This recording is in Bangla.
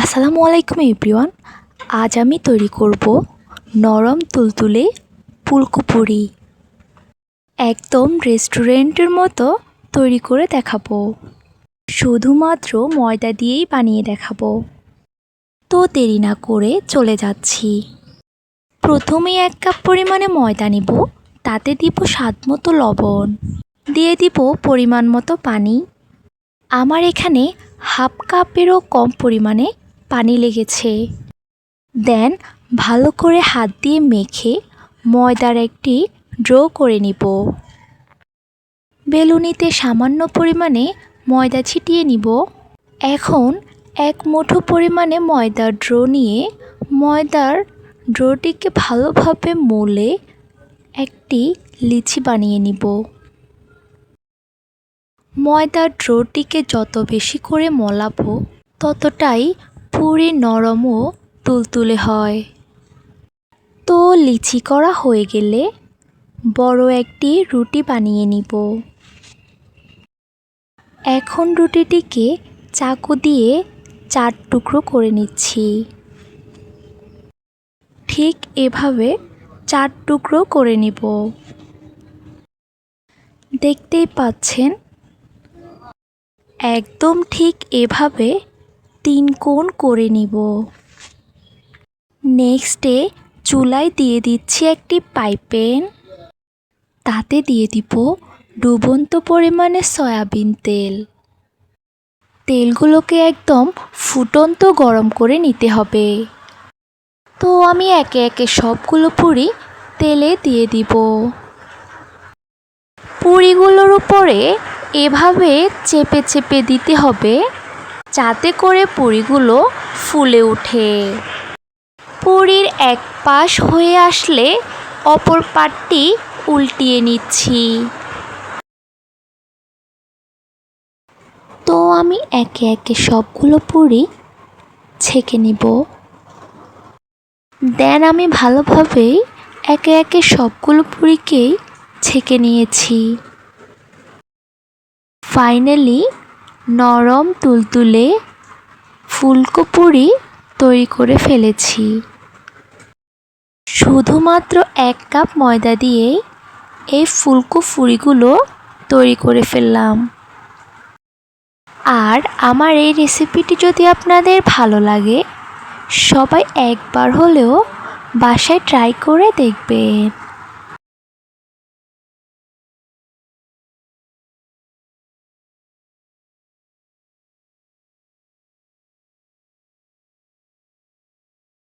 আসসালামু আলাইকুম এভরিওয়ান। আজ আমি তৈরি করব নরম তুলতুলে ফুলকো একদম রেস্টুরেন্টের মতো তৈরি করে দেখাবো। শুধুমাত্র ময়দা দিয়েই বানিয়ে দেখাবো। তো দেরি না করে চলে যাচ্ছি। প্রথমে এক কাপ পরিমাণে ময়দা নিব, তাতে দিব স্বাদ মতো লবণ। দিয়ে দিব পরিমাণ মতো পানি। আমার এখানে হাফ কাপেরও কম পরিমাণে পানি লেগেছে। দেন ভালো করে হাত দিয়ে মেখে ময়দার একটি ড্রো করে নিব। বেলুনিতে সামান্য পরিমাণে ময়দা ছিটিয়ে নিব। এখন এক মুঠো পরিমাণে ময়দার ড্রো নিয়ে ময়দার ড্রোটিকে ভালোভাবে মোলে একটি লিচি বানিয়ে নিব। ময়দার ড্রোটিকে যত বেশি করে মলাবো, ততটাই পুরি নরম ও তুলতুলে হয়। তো লিচি করা হয়ে গেলে বড় একটি রুটি বানিয়ে নিব। এখন রুটিটিকে চাকু দিয়ে চার টুকরো করে নিচ্ছি। ঠিক এভাবে চার টুকরো করে নিব। দেখতেই পাচ্ছেন? একদম ঠিক এভাবে তিন কোণ করে নিব। নেক্সটে চুলায় দিয়ে দিচ্ছি একটি পাইপেন। তাতে দিয়ে দিব ডুবন্ত পরিমাণে সয়াবিন তেল। তেলগুলোকে একদম ফুটন্ত গরম করে নিতে হবে। তো আমি একে একে সবগুলো পুরি তেলে দিয়ে দিব। পুরিগুলোর উপরে এভাবে চেপে চেপে দিতে হবে। যাতে করে পুরিগুলো ফুলে ওঠে। পুরির এক পাশ হয়ে আসলে অপর পাটটি উল্টিয়ে নিচ্ছি। তো আমি একে একে সবগুলো পুরি ছেঁকে নিব। দেন আমি ভালোভাবেই একে একে সবগুলো পুরিকেই ছেঁকে নিয়েছি। ফাইনালি নরম তুলতুলে ফুলকো পুরি তৈরি করে ফেলেছি। শুধুমাত্র এক কাপ ময়দা দিয়েই এই ফুলকো ফুরিগুলো তৈরি করে ফেললাম। আর আমার এই রেসিপিটি যদি আপনাদের ভালো লাগে, সবাই একবার হলেও বাসায় ট্রাই করে দেখবেন